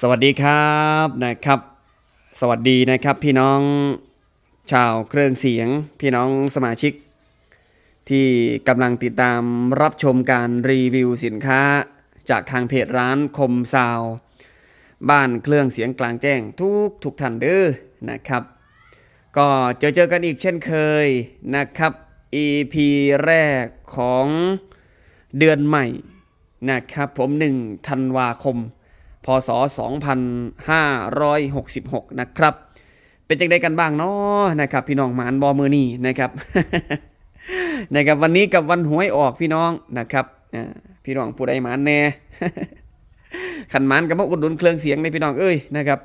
สวัสดีครับนะครับ สวัสดีนะครับพี่น้องชาวเครื่องเสียง พี่น้องสมาชิก ที่กำลังติดตามรับชมการรีวิวสินค้า จากทางเพจร้านคมซาว บ้านเครื่องเสียงกลางแจ้งทุกทุกท่านเด้อนะครับ ก็เจอเจอกันอีกเช่นเคยนะครับ EP แรกของเดือนใหม่นะครับผม1ธันวาคม พศ 2566 นะครับ เป็นจังไดกันบ้างเนาะนะครับ พี่น้องหมานบอมือนี่นะครับนะครับวันนี้กับวันหวยออกพี่น้องนะครับอ่าพี่น้องผู้ใดหมานแน่ขันหมานกับมาอุดหนุนเครื่องเสียงในพี่น้องเอ้ยนะครับ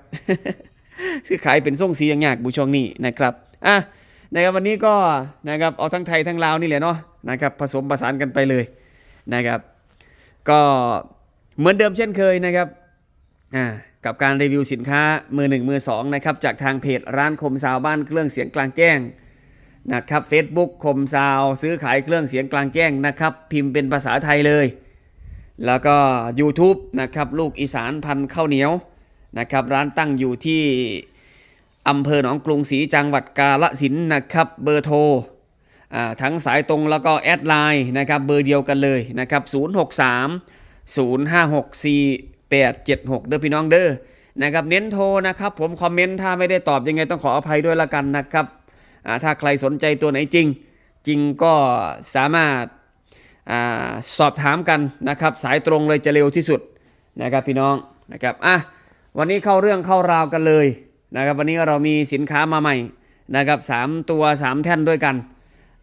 คือขายเป็นส่งเสียงยากบุช่วงนี้นะครับอะนะครับวันนี้ก็นะครับเอาทั้งไทยทั้งลาวนี่แหละเนาะนะครับผสมประสานกันไปเลยนะครับ ก็เหมือนเดิมเช่นเคยนะครับ กับการรีวิวสินค้ามือหนึ่งมือสองนะครับจากทางเพจร้านคมซาวบ้านเครื่องเสียงกลางแจ้งนะครับ Facebook คมซาวซื้อขายเครื่องเสียงกลางแจ้งนะครับ พิมพ์เป็นภาษาไทยเลย แล้วก็ YouTube นะครับลูกอีสานพันข้าวเหนียวนะครับร้านตั้งอยู่ที่อำเภอหนองกรุงศรีจังหวัดกาฬสินธุ์นะครับเบอร์โทรทั้งสายตรงแล้วก็แอดไลน์นะครับเบอร์เดียวกันเลยนะครับ063 056 4876 เด้อพี่น้องเด้อนะครับเน้นโทรนะครับ ผมคอมเมนต์ถ้าไม่ได้ตอบยังไงต้องขออภัยด้วยละกันนะครับถ้าใครสนใจตัวไหนจริง จริงก็สามารถอาสอบถามกันนะครับ สายตรงเลยจะเร็วที่สุดนะครับพี่น้องนะครับอะวันนี้เข้าเรื่องเข้าราวกันเลยนะครับ วันนี้เรามีสินค้ามาใหม่นะครับสามตัว 3 แท่นด้วยกัน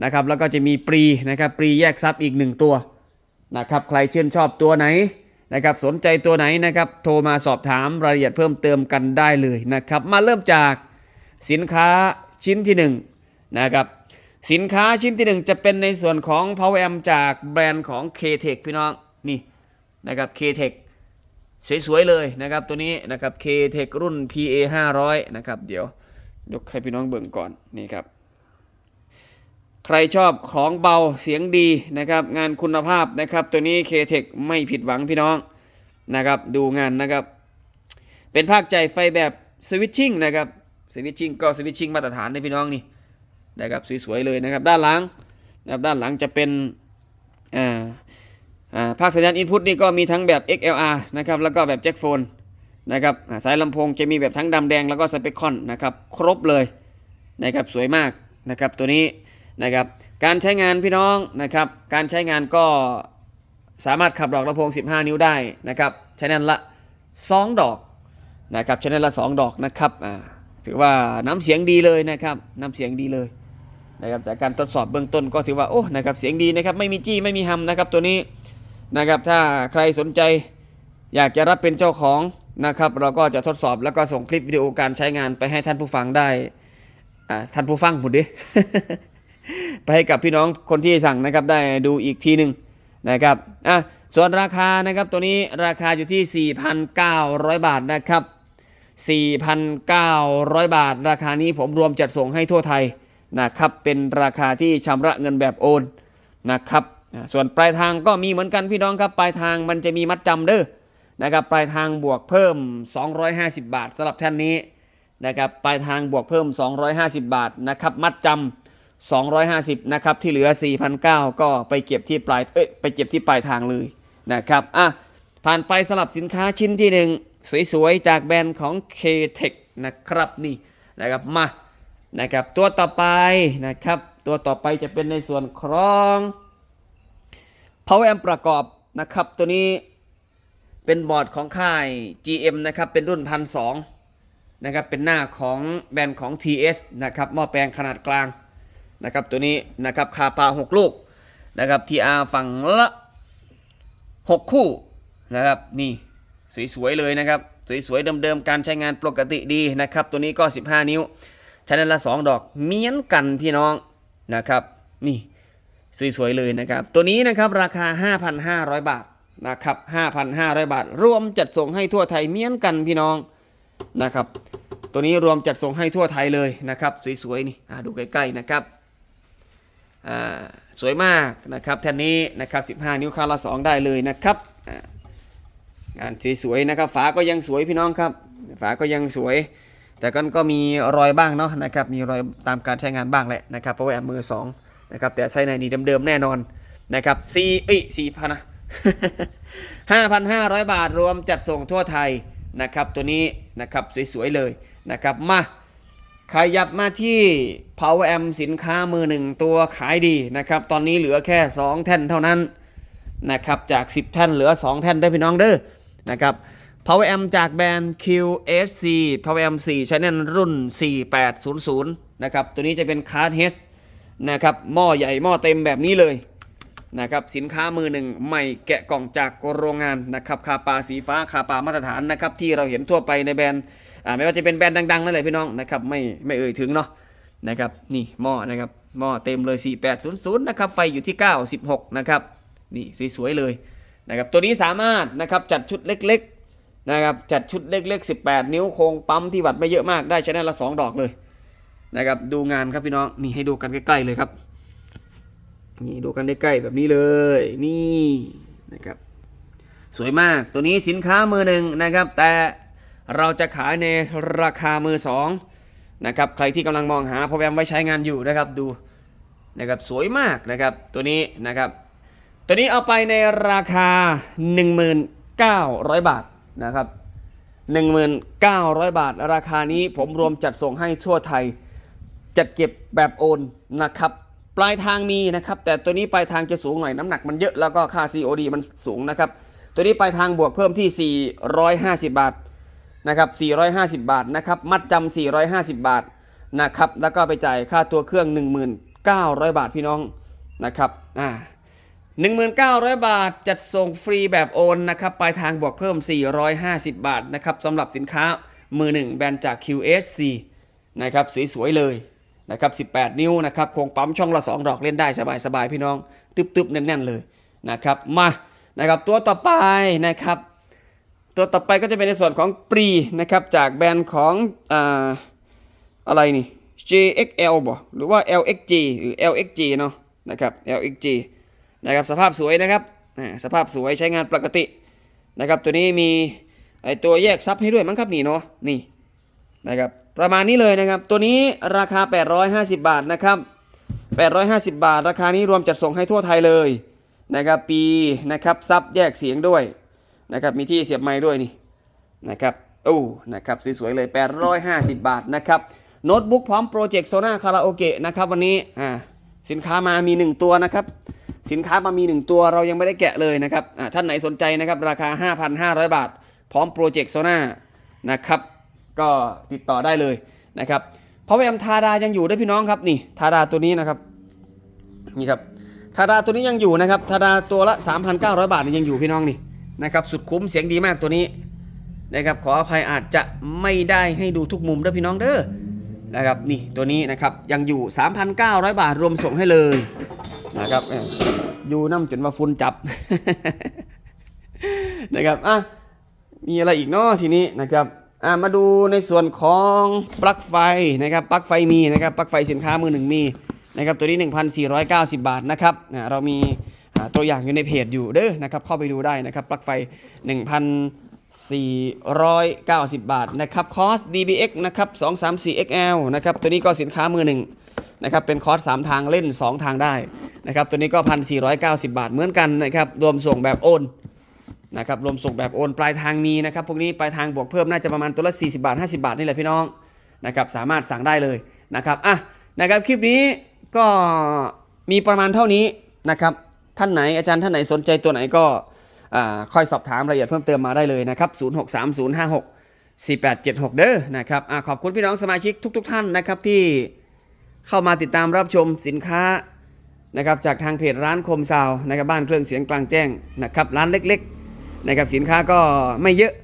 นะครับแล้วก็จะมีปรีนะครับปรีแยกซับอีก 1 ตัวนะครับใครชื่นชอบตัวไหน นะครับสนใจตัวไหนนะครับโทรมาสอบถามรายละเอียดเพิ่มเติมกันได้เลยนะครับ มาเริ่มจากสินค้าชิ้นที่1นะครับสินค้าชิ้นที่หนึ่งจะเป็นในส่วนของ Power Amp จากแบรนด์ของ K-Tech พี่น้องนี่นะครับ K-Tech สวยๆเลยนะครับตัวนี้นะครับ K-Tech รุ่น PA 500นะครับเดี๋ยวยกให้พี่น้องเบิ่งก่อนนี่ครับ ใครชอบของเบาเสียงดีนะครับ งานคุณภาพนะครับ ตัวนี้ K-Tech ไม่ผิดหวังพี่น้องนะครับ ดูงานนะครับ เป็นภาคใจไฟแบบสวิตชิ่งนะครับสวิตชิ่งก็สวิตชิ่งมาตรฐานในพี่น้องนี่นะครับสวยๆเลยนะครับ ด้านหลังนะครับด้านหลังจะเป็นอ่าอ่าภาคสัญญาณอินพุตนี่ก็มีทั้งแบบ XLR นะครับแล้วก็แบบแจ็คโฟนนะครับสายลำโพงจะมีแบบทั้งดำแดงแล้วก็สเปคคอนนะครับ ครบเลยนะครับสวยมากนะครับตัวนี้ นะครับการใช้งานพี่น้องนะครับการใช้งานก็สามารถขับดอกลำโพง 15 นิ้วได้นะครับใช้นั่นละ 2 ดอกนะครับใช้นั่นละ 2 ดอกนะครับอ่าถือว่าน้ำเสียงดีเลยนะครับน้ำเสียงดีเลยนะครับจากการทดสอบเบื้องต้นก็ถือว่าโอ้นะครับเสียงดีนะครับไม่มีจี้ไม่มีฮัมนะครับตัวนี้นะครับถ้าใครสนใจอยากจะรับเป็นเจ้าของนะครับเราก็จะทดสอบแล้วก็ส่งคลิปวิดีโอการใช้งานไปให้ท่านผู้ฟังได้ท่านผู้ฟังผมดิ ไปให้กับพี่น้องคนที่สั่งนะครับได้ดูอีกทีหนึ่งนะครับอะส่วนราคานะครับตัวนี้ราคาอยู่ที่ 4,900 บาทนะครับ 4,900 บาท ราคานี้ผมรวมจัดส่งให้ทั่วไทยนะครับเป็นราคาที่ชำระเงินแบบโอนนะครับส่วนปลายทางก็มีเหมือนกันพี่น้องครับปลายทางมันจะมีมัดจำเด้อนะครับปลายทางบวกเพิ่ม 250 บาทสำหรับแท่านนี้นะครับปลายทางบวกเพิ่ม 250 บาทนะครับมัดจำ 250 นะครับ ที่เหลือ 4,900 ก็ไปเก็บที่ปลายเอ้ยไปเก็บที่ปลายทางเลยนะครับอะผ่านไปสลับสินค้าชิ้นที่หนึ่งสวยๆ จากแบรนด์ของ K-Tech นะครับนี่นะครับมานะครับตัวต่อไปนะครับ ตัวต่อไปจะเป็นในส่วนของ Power Amp ประกอบนะครับ ตัวนี้เป็นบอร์ดของค่าย GM นะครับ เป็นรุ่นพันสองนะครับ เป็นหน้าของแบรนด์ของ TS นะครับหม้อแปลงขนาดกลาง นะครับตัวนี้นะครับคาปา6ลูกนะครับ TR ฝั่งละ6คู่นะครับนี่สวยๆเลยนะครับสวยๆเดิมๆการใช้งานปกติดีนะครับตัวนี้ก็ 15 นิ้วชแนลละ 2 ดอกเมียนกันพี่น้องนะครับนี่สวยๆเลยนะครับตัวนี้นะครับราคา 5,500 บาทนะครับ5,500 บาท รวมจัดส่งให้ทั่วไทยเมียนกันพี่น้องนะครับตัวนี้รวมจัดส่งให้ทั่วไทยเลยนะครับสวยๆนี่ดูใกล้ๆนะครับ สวยมากนะครับแท่นนี้นะครับ15 นิ้วข้างละ2 ได้เลยนะครับงานสวยๆนะครับฝาก็ยังสวยพี่น้องครับ ฝาก็ยังสวย แต่ก็ก็มีรอยบ้างเนาะนะครับมีรอยตามการใช้งานบ้างแหละนะครับเพราะว่ามือสองนะครับแต่ไส้ในนี้เดิมๆแน่นอนนะครับสี่เอ้ยสี่พันนะห้าพันห้าร้อยบาทรวมจัดส่งทั่วไทยนะครับตัวนี้นะครับสวยๆเลยนะครับมา ขยับมาที่ Power Amp สินค้ามือหนึ่งตัวขายดีนะครับ ตอนนี้เหลือแค่ 2 แท่นเท่านั้นนะครับ จาก 10 แท่นเหลือ 2 แท่นได้อพี่น้องเด้อนะครับ Power Amp จากแบรนด์ QSC Power Amp 4 Channel รุ่น 4800 นะครับ ตัวนี้จะเป็นคาร์ดเฮสนะครับ หม้อใหญ่หม้อเต็มแบบนี้เลยนะครับ สินค้ามือหนึ่งใหม่แกะกล่องจากโรงงานนะครับ คาปาสีฟ้าคาปามาตรฐานนะครับ ที่เราเห็นทั่วไปในแบรนด์ อ่าไม่ว่าจะเป็นแบรนด์ดังๆนั่นแหละพี่น้องนะครับไม่ไม่เอ่ยถึงเนาะนะครับนี่หม้อนะครับหม้อเต็มเลย 4800นะครับไฟอยู่ที่96นะครับนี่สวยๆเลยนะครับตัวนี้สามารถนะครับจัดชุดเล็กๆนะครับจัดชุดเล็กๆ 18 นิ้วโครงปั๊มที่วัดไม่เยอะมากได้ชแนลละ 2 ดอกเลยนะครับดูงานครับพี่น้องนี่ให้ดูกันใกล้ๆเลยครับนี่ดูกันได้ใกล้แบบนี้เลยนี่นะครับสวยมากตัวนี้สินค้ามือหนึ่งนะครับแต่ เราจะขายในราคามือสองนะครับใครที่กำลังมองหาพอแวมไว้ใช้งานอยู่นะครับดูนะครับสวยมากนะครับตัวนี้นะครับ ตัวนี้เอาไปในราคา 1,900 บาทนะครับ1,900 บาท ราคานี้ผมรวมจัดส่งให้ทั่วไทย จัดเก็บแบบโอนนะครับ ปลายทางมีนะครับ แต่ตัวนี้ปลายทางจะสูงหน่อยน้ำหนักมันเยอะแล้วก็ค่า COD มันสูงนะครับ ตัวนี้ปลายทางบวกเพิ่มที่ 450 บาท นะครับ450 บาทนะครับมัดจำ450 บาทนะครับแล้วก็ไปจ่ายค่าตัวเครื่อง 1900 บาทพี่น้องนะครับอ่า1,900 บาทจัดส่งฟรีแบบโอนนะครับปลายทางบวกเพิ่ม 450 บาทนะครับสำหรับสินค้ามือหนึ่งแบรนด์จาก QSC นะครับสวยๆเลยนะครับ18 นิ้วนะครับโครงปั๊มช่องละ 2 ดอกเล่นได้สบายๆพี่น้องตึบๆแน่นๆเลยนะครับมานะครับตัวต่อไปนะครับ ตัวต่อไปก็จะเป็นในส่วนของปรีนะครับจากแบรนด์ของอ่าอะไรนี่ JXL บ่หรือว่า LXG หรือ LXG เนาะนะครับ LXG นะครับสภาพสวยนะครับอ่าสภาพสวยใช้งานปกตินะครับตัวนี้มีไอตัวแยกซับให้ด้วยมั้งครับนี่เนาะนี่นะครับประมาณนี้เลยนะครับ ตัวนี้ราคา 850 บาทนะครับ 850 บาท ราคานี้รวมจัดส่งให้ทั่วไทยเลยนะครับปีนะครับซับแยกเสียงด้วย นะครับมีที่เสียบไม้ด้วยนี่นะครับโอ้นะครับสวยๆเลย 850 บาทนะครับโน้ตบุ๊กพร้อมโปรเจกต์โซน่าคาราโอเกะนะครับวันนี้อ่าสินค้ามามี 1 ตัวนะครับสินค้ามามี 1 ตัวเรายังไม่ได้แกะเลยนะครับอ่าท่านไหนสนใจนะครับราคา 5,500 บาท พร้อมโปรเจกต์โซน่านะครับก็ติดต่อได้เลยนะครับเพราะแวมทาดายังอยู่ด้วยพี่น้องครับนี่ทาดาตัวนี้นะครับนี่ครับทาดาตัวนี้ยังอยู่นะครับทาดาตัวละ 3,900 บาทนี่ยังอยู่พี่น้องนี่ นะครับสุดคุ้มเสียงดีมากตัวนี้นะครับขออภัยอาจจะไม่ได้ให้ดูทุกมุมเด้อพี่น้องเด้อนะครับนี่ตัวนี้นะครับยังอยู่ 3,900 บาทรวมส่งให้เลยนะครับอยู่น้ำจนว่าฟุ้นจับนะครับอะมีอะไรอีกเนาะทีนี้นะครับอ่ามาดูในส่วนของปลั๊กไฟนะครับปลั๊กไฟมีนะครับปลั๊กไฟสินค้ามือหนึ่งมีนะครับตัวนี้ 1,490 บาทนะครับอ่าเรามี ตัวอย่างอยู่ในเพจอยู่เด้อนะครับเข้าไปดูได้นะครับปลั๊กไฟ 1,490 บาทนะครับคอส DBX นะครับ 234XL นะครับตัวนี้ก็สินค้ามือหนึ่งนะครับเป็นคอร์ส3ทางเล่น 2 ทางได้นะครับตัวนี้ก็ 1,490 บาทเหมือนกันนะครับรวมส่งแบบโอนนะครับรวมส่งแบบโอนปลายทางมีนะครับพวกนี้ปลายทางบวกเพิ่มน่าจะประมาณตัวละ 40 บาท 50 บาทนี่แหละพี่น้องนะครับสามารถสั่งได้เลยนะครับอะนะครับคลิปนี้ก็มีประมาณเท่านี้นะครับ ท่านไหนอาจารย์ท่านไหนสนใจตัวไหนก็ค่อยสอบถามรายละเอียดเพิ่มเติมมาได้เลยนะครับ 063056 4876 เด้อนะครับอขอบคุณพี่น้องสมาชิกทุกๆท่านนะครับที่เข้ามาติดตามรับชมสินค้านะครับจากทางเพจร้านคมซาวนะครับบ้านเครื่องเสียงกลางแจ้งนะครับร้านเล็กๆนะครับสินค้าก็ไม่เยอะ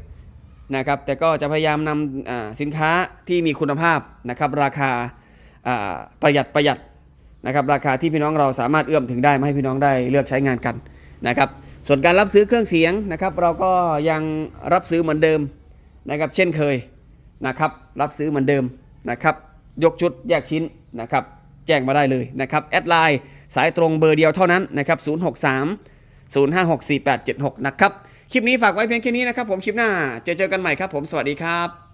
นะครับแต่ก็จะพยายามนำสินค้าที่มีคุณภาพนะครับราคาประหยัดประหยัด นะครับราคาที่พี่น้องเราสามารถเอื้อมถึงได้มาให้พี่น้องได้เลือกใช้งานกันนะครับส่วนการรับซื้อเครื่องเสียงนะครับเราก็ยังรับซื้อเหมือนเดิมนะครับเช่นเคยนะครับรับซื้อเหมือนเดิมนะครับยกชุดแยกชิ้นนะครับแจ้งมาได้เลยนะครับแอดไลน์สายตรงเบอร์เดียวเท่านั้นนะครับ063 056 4876 นะครับ คลิปนี้ฝากไว้เพียงแค่นี้นะครับผม คลิปหน้า เจอเจอกันใหม่ครับผม สวัสดีครับ